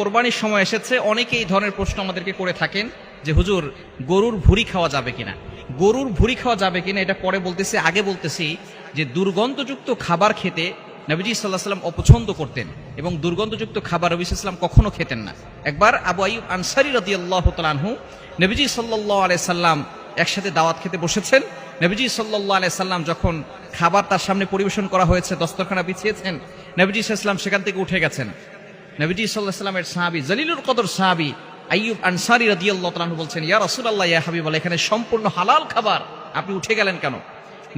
কোরবানির সময় এসেছে অনেকে এই ধরনের প্রশ্ন আমাদেরকে করে থাকেন যে, হুজুর, গরুর ভুড়ি খাওয়া যাবে কিনা? গরুর ভুড়ি খাওয়া যাবে কিনা, এটা পরে বলতেছি, আগে বলতেছি যে, দুর্গন্ধযুক্ত খাবার খেতে নবীজি সাল্লাহ সাল্লাম অপছন্দ করতেন এবং দুর্গন্ধযুক্ত খাবার নবী সাল্লাম কখনো খেতেন না। একবার আবু আইব আনসারি রদি আল্লাহ তালানহু নবীজি সাল্লাহ আলাই সাল্লাম একসাথে দাওয়াত খেতে বসেছেন। নবীজি সাল্লাহ আলাই সাল্লাম যখন খাবার তার সামনে পরিবেশন করা হয়েছে, দস্তরখানা বিছিয়েছেন, নবীজি সাল্লাম সেখান থেকে উঠে গেছেন। নবীজি সাল্লাহ সাল্লামের সাহাবি, জলিলুল কদর সাহাবি, আইয়ুব আনসারি রাদিয়াল্লাহ বলছেন, ইয়া রাসুলাল্লাহ, ইয়া হাবিবাল্লাহ এখানে সম্পূর্ণ হালাল খাবার, আপনি উঠে গেলেন কেন?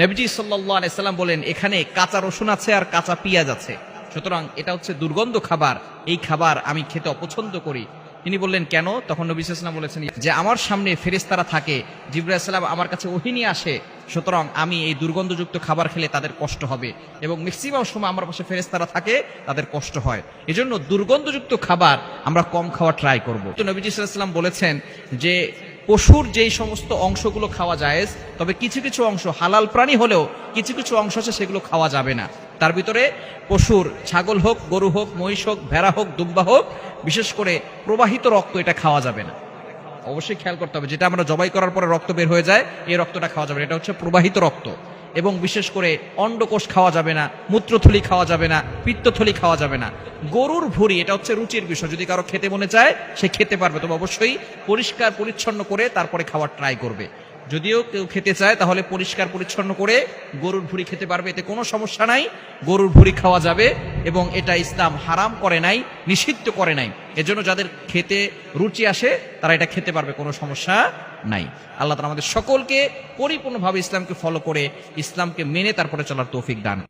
নবীজি সাল্লাহ আলাইসাল্লাম বলেন, এখানে কাঁচা রসুন আছে আর কাঁচা পেঁয়াজ আছে। সুতরাং এটা হচ্ছে দুর্গন্ধ খাবার। এই খাবার আমি খেতে অপছন্দ করি। তিনি বললেন, কেন? তখন নবী সাল্লাম বলেছেন, যে আমার সামনে ফেরেশতারা থাকে জিব্রাহিসাল্লাম আমার কাছে ওহিনী আসে, সুতরাং আমি এই দুর্গন্ধযুক্ত খাবার খেলে তাদের কষ্ট হবে এবং ম্যাক্সিমাম সময় আমার পাশে ফেরেশতারা থাকে, তাদের কষ্ট হয়। এজন্য দুর্গন্ধযুক্ত খাবার আমরা কম খাওয়া ট্রাই করব। তো নবীজি সাল্লাম বলেছেন যে, পশুর যেই সমস্ত অংশগুলো খাওয়া যায় তবে কিছু কিছু অংশ হালাল প্রাণী হলেও কিছু কিছু অংশ আছে সেগুলো খাওয়া যাবে না। তার ভিতরে পশুর ছাগল হোক, গরু হোক, মহিষ হোক, ভেড়া হোক দুব্বা হোক, বিশেষ করে প্রবাহিত রক্ত এটা খাওয়া যাবে না। অবশ্যই খেয়াল করতে হবে, যেটা আমরা জবাই করার পরে রক্ত বের হয়ে যায়, এই রক্তটা খাওয়া যাবে না, এটা হচ্ছে প্রবাহিত রক্ত। এবং বিশেষ করে অন্ডকোষ খাওয়া যাবে না, মূত্রথলি খাওয়া যাবে না, পিত্তথলি খাওয়া যাবে না। গরুর ভুঁড়ি, এটা হচ্ছে রুচির বিষয়, যদি কারও খেতে মনে চায়, সে খেতে পারবে। তবে অবশ্যই পরিষ্কার, পরিচ্ছন্ন করে তারপরে খাওয়ার ট্রাই করবে। যদিও কেউ খেতে চায়, তাহলে পরিষ্কার পরিচ্ছন্ন করে গরুর ভুড়ি খেতে পারবে, এতে কোনো সমস্যা নাই। গরুর ভুড়ি খাওয়া যাবে এবং এটা ইসলাম হারাম করে নাই, নিষিদ্ধ করে নাই। এজন্য যাদের খেতে রুচি আসে, তারা এটা খেতে পারবে, কোনো সমস্যা নাই। আল্লাহ তালা আমাদের সকলকে পরিপূর্ণভাবে ইসলামকে ফলো করে, ইসলামকে মেনে তারপরে চলার তৌফিক দান।